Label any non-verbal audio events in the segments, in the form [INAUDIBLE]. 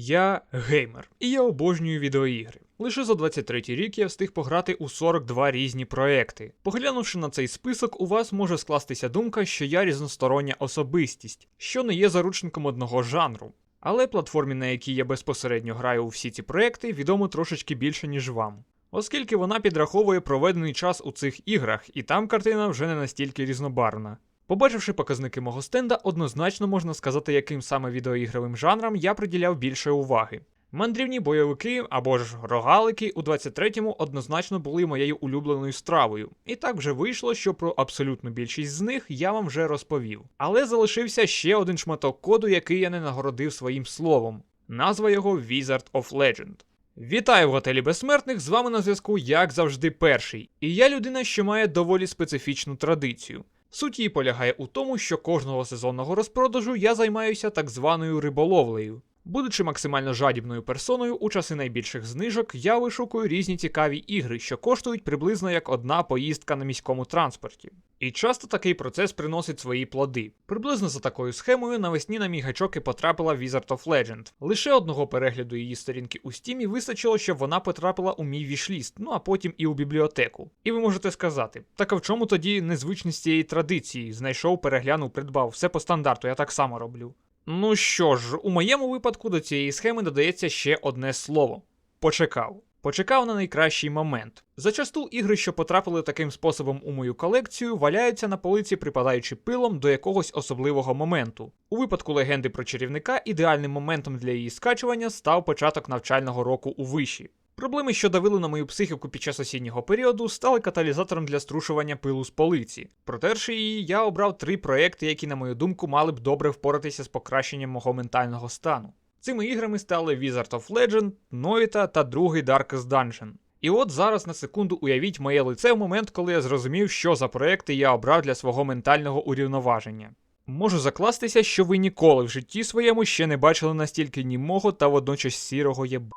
Я геймер, і я обожнюю відеоігри. Лише за 23 рік я встиг пограти у 42 різні проекти. Поглянувши на цей список, у вас може скластися думка, що я різностороння особистість, що не є заручником одного жанру. Але платформі, на якій я безпосередньо граю у всі ці проекти, відомо трошечки більше, ніж вам. Оскільки вона підраховує проведений час у цих іграх, і там картина вже не настільки різнобарвна. Побачивши показники мого стенда, однозначно можна сказати, яким саме відеоігровим жанрам я приділяв більше уваги. Мандрівні бойовики або ж рогалики у 23-му однозначно були моєю улюбленою стравою, і так вже вийшло, що про абсолютну більшість з них я вам вже розповів. Але залишився ще один шматок коду, який я не нагородив своїм словом. Назва його Wizard of Legend. Вітаю в готелі безсмертних. З вами на зв'язку, як завжди, перший. І я людина, що має доволі специфічну традицію. Суть її полягає у тому, що кожного сезонного розпродажу я займаюся так званою риболовлею. Будучи максимально жадібною персоною, у часи найбільших знижок я вишукую різні цікаві ігри, що коштують приблизно як одна поїздка на міському транспорті. І часто такий процес приносить свої плоди. Приблизно за такою схемою навесні на мій гачок і потрапила Wizard of Legend. Лише одного перегляду її сторінки у стімі вистачило, щоб вона потрапила у мій вішліст, ну а потім і у бібліотеку. І ви можете сказати, так а в чому тоді незвичність цієї традиції? Знайшов, переглянув, придбав, все по стандарту, я так само роблю. Ну що ж, у моєму випадку до цієї схеми додається ще одне слово: почекав. Почекав на найкращий момент. Зачасту ігри, що потрапили таким способом у мою колекцію, валяються на полиці, припадаючи пилом до якогось особливого моменту. У випадку легенди про чарівника ідеальним моментом для її скачування став початок навчального року у виші. Проблеми, що давили на мою психіку під час осіннього періоду, стали каталізатором для струшування пилу з полиці. Протерши її, я обрав три проекти, які, на мою думку, мали б добре впоратися з покращенням мого ментального стану. Цими іграми стали Wizard of Legend, Noita та другий Darkest Dungeon. І от зараз на секунду уявіть моє лице в момент, коли я зрозумів, що за проекти я обрав для свого ментального урівноваження. Можу закластися, що ви ніколи в житті своєму ще не бачили настільки німого та водночас сірого єб.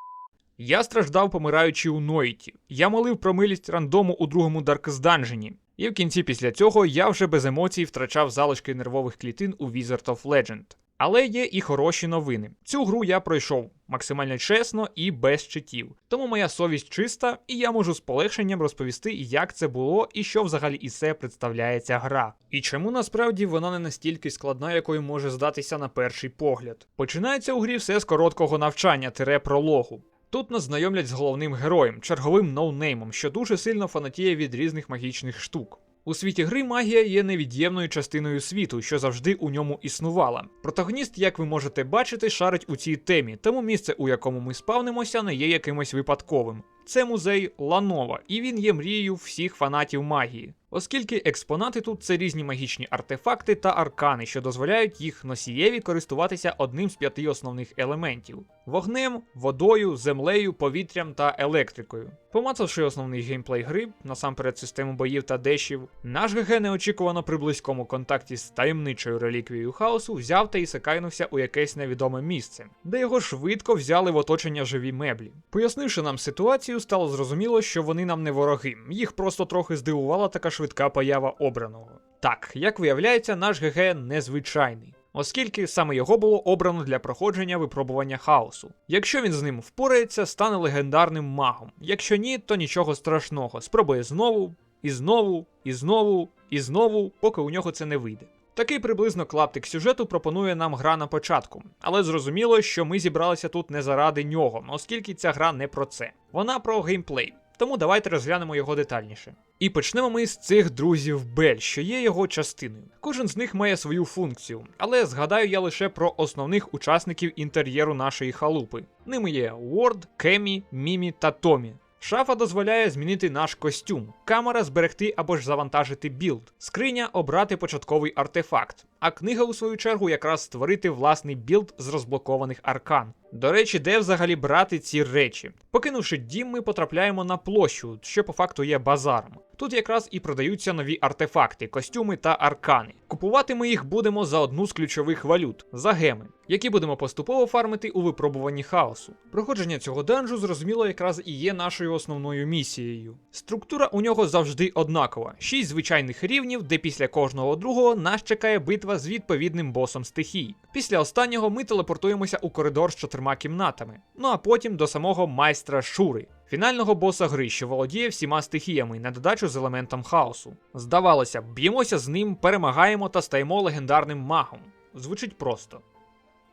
Я страждав, помираючи у Нойті. Я молив про милість рандому у другому Darkest Dungeon. І в кінці після цього я вже без емоцій втрачав залишки нервових клітин у Wizard of Legend. Але є і хороші новини. Цю гру я пройшов максимально чесно і без читів. Тому моя совість чиста, і я можу з полегшенням розповісти, як це було і що взагалі із себе представляє ця гра. І чому насправді вона не настільки складна, якою може здатися на перший погляд. Починається у грі все з короткого навчання тире прологу. Тут нас знайомлять з головним героєм, черговим ноунеймом, що дуже сильно фанатіє від різних магічних штук. У світі гри магія є невід'ємною частиною світу, що завжди у ньому існувала. Протагоніст, як ви можете бачити, шарить у цій темі, тому місце, у якому ми спавнимося, не є якимось випадковим. Це музей Ланова, і він є мрією всіх фанатів магії. Оскільки експонати тут це різні магічні артефакти та аркани, що дозволяють їх носієві користуватися одним з п'яти основних елементів: вогнем, водою, землею, повітрям та електрикою. Помацавши основний геймплей гри, насамперед систему боїв та дешів, наш ГГ неочікувано при близькому контакті з таємничою реліквією хаосу взяв та ісекайнувся у якесь невідоме місце, де його швидко взяли в оточення живі меблі. Пояснивши нам ситуацію, стало зрозуміло, що вони нам не вороги, їх просто трохи здивувала така швидка поява обраного. Так, як виявляється, наш ГГ незвичайний. Оскільки саме його було обрано для проходження випробування хаосу. Якщо він з ним впорається, стане легендарним магом. Якщо ні, то нічого страшного. Спробує знову, і знову, і знову, і знову, поки у нього це не вийде. Такий приблизно клаптик сюжету пропонує нам гра на початку, але зрозуміло, що ми зібралися тут не заради нього, оскільки ця гра не про це. Вона про геймплей. Тому давайте розглянемо його детальніше. І почнемо ми з цих друзів Бель, що є його частиною. Кожен з них має свою функцію, але згадаю я лише про основних учасників інтер'єру нашої халупи. Ними є Уорд, Кемі, Мімі та Томі. Шафа дозволяє змінити наш костюм, камера зберегти або ж завантажити білд, скриня обрати початковий артефакт, а книга, у свою чергу, якраз створити власний білд з розблокованих аркан. До речі, де взагалі брати ці речі? Покинувши дім, ми потрапляємо на площу, що по факту є базаром. Тут якраз і продаються нові артефакти, костюми та аркани. Купувати ми їх будемо за одну з ключових валют за геми, які будемо поступово фармити у випробуванні хаосу. Проходження цього данжу, зрозуміло, якраз і є нашою основною місією. Структура у нього завжди однакова: 6 звичайних рівнів, де після кожного другого нас чекає битва з відповідним босом стихій. Після останнього ми телепортуємося у коридор з чотирма кімнатами, ну а потім до самого майстра Шури. Фінального боса гри, що володіє всіма стихіями на додачу з елементом хаосу. Здавалося б'ємося з ним, перемагаємо та стаємо легендарним магом. Звучить просто.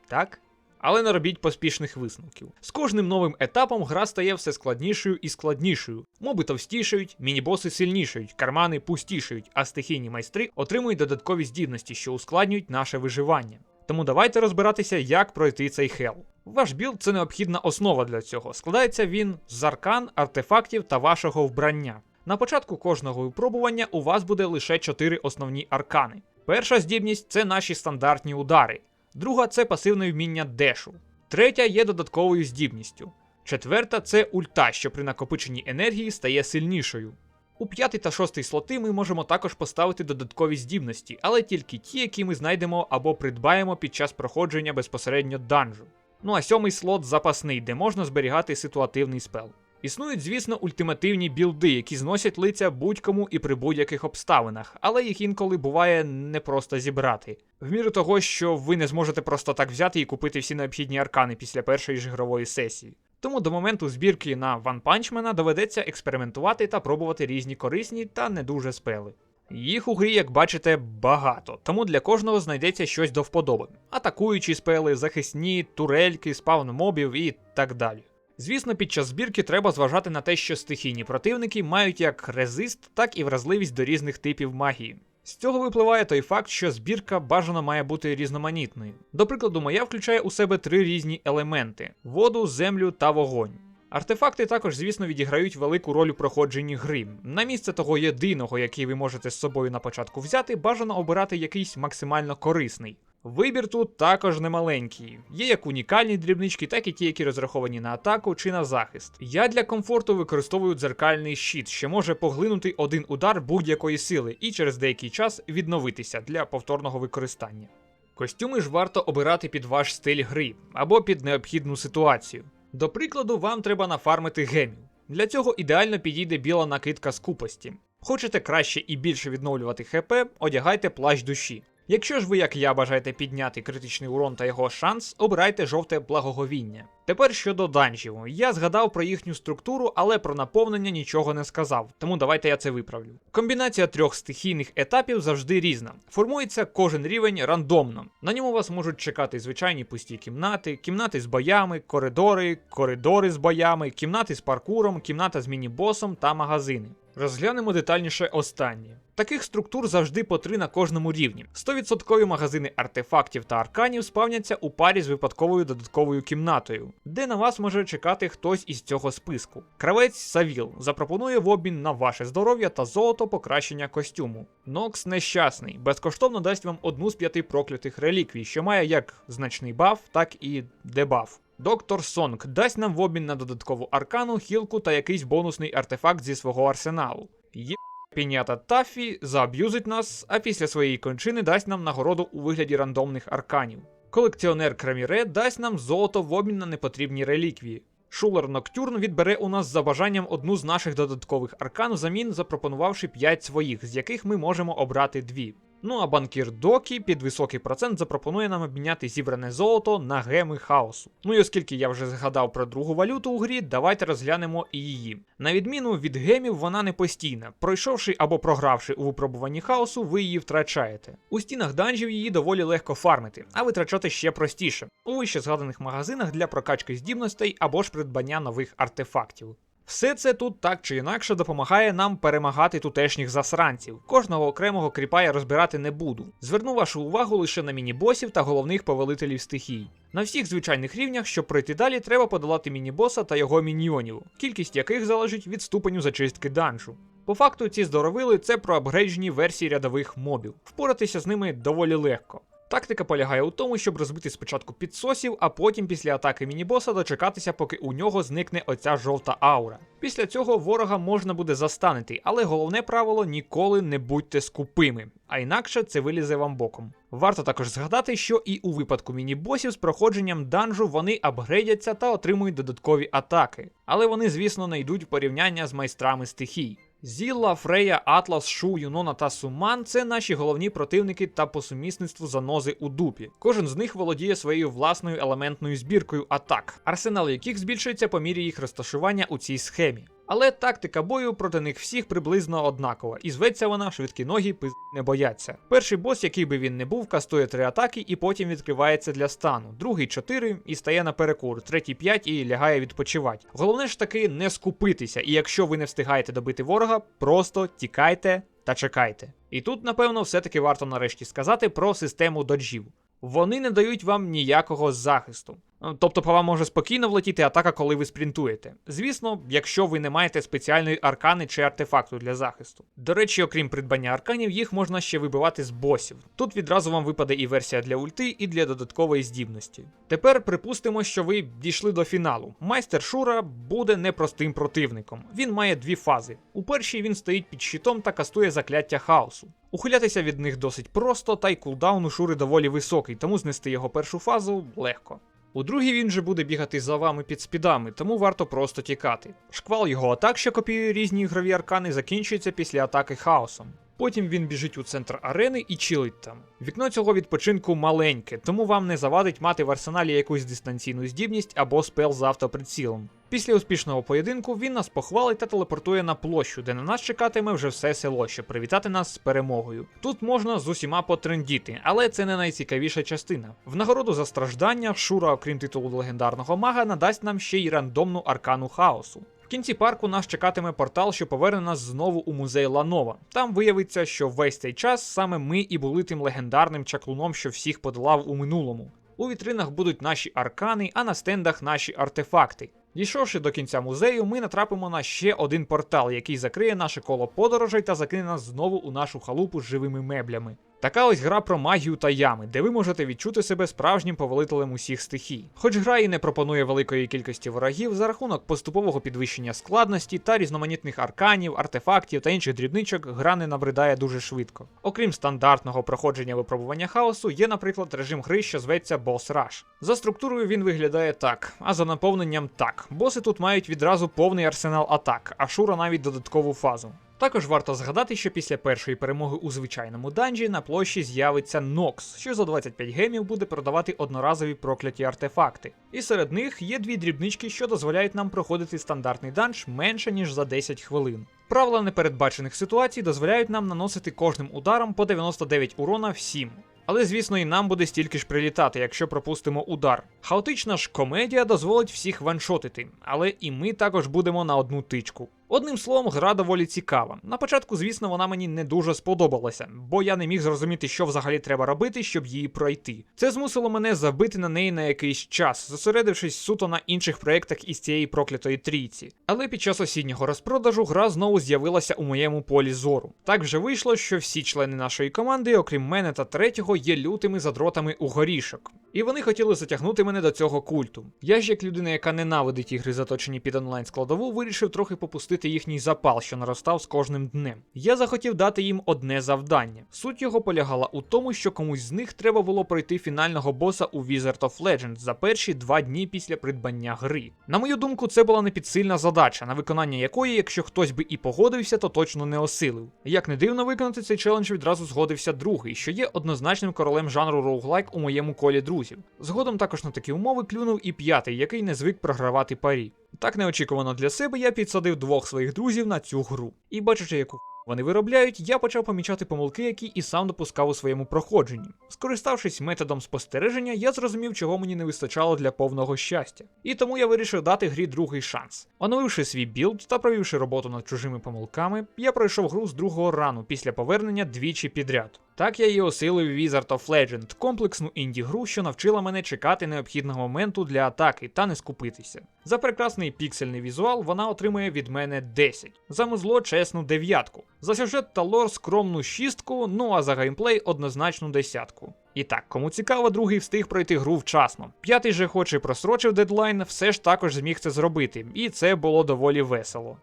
Так? Але не робіть поспішних висновків. З кожним новим етапом гра стає все складнішою і складнішою. Моби товстішають, мінібоси сильнішають, кармани пустішають, а стихійні майстри отримують додаткові здібності, що ускладнюють наше виживання. Тому давайте розбиратися, як пройти цей хел. Ваш білд це необхідна основа для цього. Складається він з аркан, артефактів та вашого вбрання. На початку кожного випробування у вас буде лише 4 основні аркани. Перша здібність це наші стандартні удари, друга це пасивне вміння дешу, третя є додатковою здібністю. Четверта це ульта, що при накопиченні енергії стає сильнішою. У п'ятий та шостий слоти ми можемо також поставити додаткові здібності, але тільки ті, які ми знайдемо або придбаємо під час проходження безпосередньо данжу. Ну а сьомий слот запасний, де можна зберігати ситуативний спел. Існують, звісно, ультимативні білди, які зносять лиця будь-кому і при будь-яких обставинах, але їх інколи буває непросто зібрати. В міру того, що ви не зможете просто так взяти і купити всі необхідні аркани після першої ж ігрової сесії. Тому до моменту збірки на Man доведеться експериментувати та пробувати різні корисні та не дуже спели. Їх у грі, як бачите, багато, тому для кожного знайдеться щось до вподоби: атакуючі спели, захисні, турельки, спавн мобів і так далі. Звісно, під час збірки треба зважати на те, що стихійні противники мають як резист, так і вразливість до різних типів магії. З цього випливає той факт, що збірка бажано має бути різноманітною. До прикладу, моя включає у себе три різні елементи: воду, землю та вогонь. Артефакти також, звісно, відіграють велику роль у проходженні гри. На місце того єдиного, який ви можете з собою на початку взяти, бажано обирати якийсь максимально корисний. Вибір тут також немаленький. Є як унікальні дрібнички, так і ті, які розраховані на атаку чи на захист. Я для комфорту використовую дзеркальний щит, що може поглинути один удар будь-якої сили і через деякий час відновитися для повторного використання. Костюми ж варто обирати під ваш стиль гри або під необхідну ситуацію. До прикладу, вам треба нафармити гемів. Для цього ідеально підійде біла накидка скупості. Хочете краще і більше відновлювати ХП, одягайте плащ душі. Якщо ж ви, як я, бажаєте підняти критичний урон та його шанс, обирайте жовте благоговіння. Тепер щодо данжів, я згадав про їхню структуру, але про наповнення нічого не сказав, тому давайте я це виправлю. Комбінація трьох стихійних етапів завжди різна. Формується кожен рівень рандомно. На ньому вас можуть чекати звичайні пусті кімнати, кімнати з боями, коридори, коридори з боями, кімнати з паркуром, кімната з міні-босом та магазини. Розглянемо детальніше останні. Таких структур завжди по три на кожному рівні. 100% магазини артефактів та арканів спавняться у парі з випадковою додатковою кімнатою, де на вас може чекати хтось із цього списку. Кравець Савіл запропонує в обмін на ваше здоров'я та золото покращення костюму. Нокс нещасний, безкоштовно дасть вам одну з п'яти проклятих реліквій, що має як значний баф, так і дебаф. Доктор Сонг дасть нам в обмін на додаткову аркану, хілку та якийсь бонусний артефакт зі свого арсеналу. Є пінята Таффі зааб'юзить нас, а після своєї кончини дасть нам нагороду у вигляді рандомних арканів. Колекціонер Краміре дасть нам золото в обмін на непотрібні реліквії. Шулер Ноктюрн відбере у нас за бажанням одну з наших додаткових аркан взамін запропонувавши 5 своїх, з яких ми можемо обрати дві. Ну а банкір Докі під високий процент запропонує нам обміняти зібране золото на геми хаосу. Ну і оскільки я вже згадав про другу валюту у грі, давайте розглянемо і її. На відміну від гемів, вона не постійна. Пройшовши або програвши у випробуванні хаосу, ви її втрачаєте. У стінах данжів її доволі легко фармити, а витрачати ще простіше у вище згаданих магазинах для прокачки здібностей або ж придбання нових артефактів. Все це тут так чи інакше допомагає нам перемагати тутешніх засранців. Кожного окремого кріпа я розбирати не буду. Зверну вашу увагу лише на міні-босів та головних повелителів стихій. На всіх звичайних рівнях, щоб пройти далі, треба подолати міні-боса та його міньйонів, кількість яких залежить від ступеню зачистки данжу. По факту, ці здоровили це проапгрейджені версії рядових мобів. Впоратися з ними доволі легко. Тактика полягає у тому, щоб розбити спочатку підсосів, а потім після атаки мінібоса дочекатися, поки у нього зникне оця жовта аура. Після цього ворога можна буде застанити, але головне правило ніколи не будьте скупими, а інакше це вилізе вам боком. Варто також згадати, що і у випадку міні-босів з проходженням данжу вони апгрейдяться та отримують додаткові атаки, але вони, звісно, не йдуть в порівняння з майстрами стихій. Зілла, Фрея, Атлас, Шу, Юнона та Суман це наші головні противники та по сумісництву занози у дупі. Кожен з них володіє своєю власною елементною збіркою атак, арсенал яких збільшується по мірі їх розташування у цій схемі. Але тактика бою проти них всіх приблизно однакова, і зветься вона швидкі ноги пиз не бояться. Перший бос, який би він не був, кастує три атаки і потім відкривається для стану. Другий чотири і стає на перекур, третій п'ять і лягає відпочивати. Головне ж таки не скупитися, і якщо ви не встигаєте добити ворога, просто тікайте та чекайте. І тут, напевно, все-таки варто нарешті сказати про систему доджів. Вони не дають вам ніякого захисту. Е, Тобто по вам може спокійно влетіти атака, коли ви спринтуєте. Звісно, якщо ви не маєте спеціальної аркани чи артефакту для захисту. До речі, окрім придбання арканів, їх можна ще вибивати з босів. Тут відразу вам випаде і версія для ульти, і для додаткової здібності. Тепер припустимо, що ви дійшли до фіналу. Майстер Шура буде непростим противником. Він має дві фази. У першій він стоїть під щитом та кастує закляття хаосу. Ухилятися від них досить просто, та й кулдаун у Шури доволі високий, тому знести його першу фазу легко. У другій він же буде бігати за вами під спідами, тому варто просто тікати. Шквал його атак, що копіює різні ігрові аркани, закінчується після атаки хаосом. Потім він біжить у центр арени і чилить там. Вікно цього відпочинку маленьке, тому вам не завадить мати в арсеналі якусь дистанційну здібність або спел з автоприцілом. Після успішного поєдинку він нас похвалить та телепортує на площу, де на нас чекатиме вже все село, щоб привітати нас з перемогою. Тут можна з усіма потрендіти, але це не найцікавіша частина. В нагороду за страждання Шура, окрім титулу легендарного мага, надасть нам ще й рандомну аркану хаосу. В кінці парку нас чекатиме портал, що поверне нас знову у музей Ланова. Там виявиться, що весь цей час саме ми і були тим легендарним чаклуном, що всіх подолав у минулому. У вітринах будуть наші аркани, а на стендах наші артефакти. Дійшовши до кінця музею, ми натрапимо на ще один портал, який закриє наше коло подорожей та закине нас знову у нашу халупу з живими меблями. Така ось гра про магію та ями, де ви можете відчути себе справжнім повелителем усіх стихій. Хоч гра і не пропонує великої кількості ворогів, за рахунок поступового підвищення складності та різноманітних арканів, артефактів та інших дрібничок, гра не набридає дуже швидко. Окрім стандартного проходження випробування хаосу, є, наприклад, режим гри, що зветься Boss Rush. За структурою він виглядає так, а за наповненням так. Боси тут мають відразу повний арсенал атак, а Шура навіть додаткову фазу. Також варто згадати, що після першої перемоги у звичайному данжі на площі з'явиться Нокс, що за 25 гемів буде продавати одноразові прокляті артефакти. І серед них є дві дрібнички, що дозволяють нам проходити стандартний данж менше ніж за 10 хвилин. Правила непередбачених ситуацій дозволяють нам наносити кожним ударом по 99 урона всім. Але звісно, і нам буде стільки ж прилітати, якщо пропустимо удар. Хаотична ж комедія дозволить всіх ваншотити, але і ми також будемо на одну тичку. Одним словом, гра доволі цікава. На початку, звісно, вона мені не дуже сподобалася, бо я не міг зрозуміти, що взагалі треба робити, щоб її пройти. Це змусило мене забити на неї на якийсь час, зосередившись суто на інших проєктах із цієї проклятої трійці. Але під час осіннього розпродажу гра знову з'явилася у моєму полі зору. Так вже вийшло, що всі члени нашої команди, окрім мене та третього, є лютими задротами у горішок. І вони хотіли затягнути мене до цього культу. Я ж, як людина, яка ненавидить ігри, заточені під онлайн складову, вирішив трохи попустити їхній запал, що наростав з кожним днем. Я захотів дати їм одне завдання. Суть його полягала у тому, що комусь з них треба було пройти фінального боса у Wizard of Legends за перші два дні після придбання гри. На мою думку, це була непідсильна задача, на виконання якої, якщо хтось би і погодився, то точно не осилив. Як не дивно виконати цей челендж, відразу згодився другий, що є однозначним королем жанру роуглайк у моєму колі друзів. Згодом також на такі умови клюнув і п'ятий, який не звик програвати парі. Так неочікувано для себе я підсадив двох своїх друзів на цю гру. І бачачи, яку вони виробляють, я почав помічати помилки, які і сам допускав у своєму проходженні. Скориставшись методом спостереження, я зрозумів, чого мені не вистачало для повного щастя. І тому я вирішив дати грі другий шанс. Оновивши свій білд та провівши роботу над чужими помилками, я пройшов гру з другого рану після повернення двічі підряд. Так я і осилив Wizard of Legend, комплексну інді-гру, що навчила мене чекати необхідного моменту для атаки та не скупитися. За прекрасний піксельний візуал вона отримує від мене 10, за музло чесну дев'ятку, за сюжет та лор скромну шістку, ну а за геймплей однозначну десятку. І так, кому цікаво, другий встиг пройти гру вчасно. П'ятий же, хоч і просрочив дедлайн, все ж також зміг це зробити, і це було доволі весело.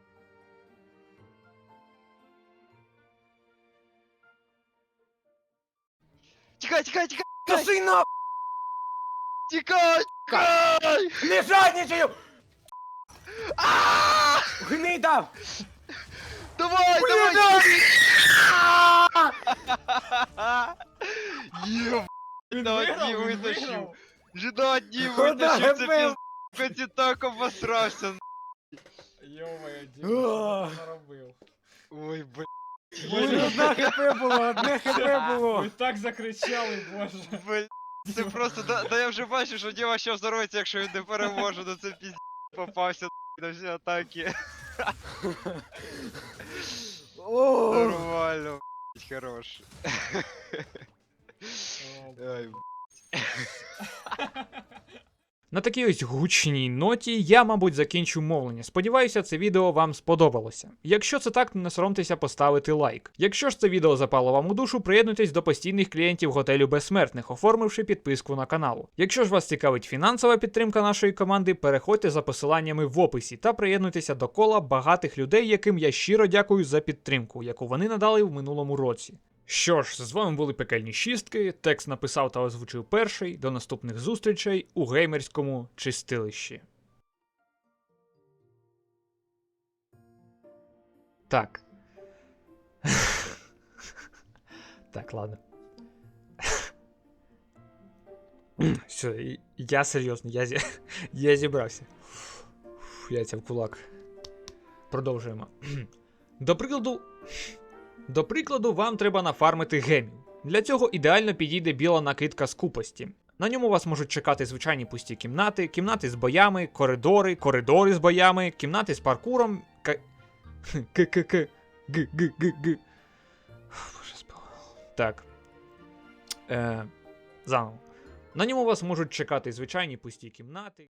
Тікай, тікай, тікай! Пошли на Тікай! Тікай! не жадничаю! А! Гнида! Давай, давай! Блядь! Єб! На одній витащив! Вже на одній Куда витащив, це гепив? пізд... Ти так обосрався! Йомаю, Ох. наробив. Ой, бля. Ой, Одне хп було, одне [LAUGHS] хп було. так закричали, боже. Бля. Це просто, да, да я вже бачу, що Діма ще взорветься, якщо він не переможе, ну це пізд... попався на всі атаки. О, Нормально, блядь, хорош. Ай, [LAUGHS] На такій ось гучній ноті я, мабуть, закінчу мовлення. Сподіваюся, це відео вам сподобалося. Якщо це так, не соромтеся поставити лайк. Якщо ж це відео запало вам у душу, приєднуйтесь до постійних клієнтів готелю безсмертних, оформивши підписку на канал. Якщо ж вас цікавить фінансова підтримка нашої команди, переходьте за посиланнями в описі та приєднуйтеся до кола багатих людей, яким я щиро дякую за підтримку, яку вони надали в минулому році. Що ж, з вами були пекельні шістки. Текст написав та озвучив перший. До наступних зустрічей у геймерському чистилищі. Так. [LAUGHS] так, ладно. [CLEARS THROAT] Все, я серйозно, я, зі... [LAUGHS] я зібрався. Яйця в кулак. Продовжуємо. [CLEARS THROAT] До прикладу. До прикладу, вам треба нафармити гемів. Для цього ідеально підійде біла накидка скупості. На ньому вас можуть чекати звичайні пусті кімнати, кімнати з боями, коридори, коридори з боями, кімнати з паркуром. К. К-к-к. Г-г-г-г. Боже. Так. Е, заново. На ньому вас можуть чекати звичайні пусті кімнати.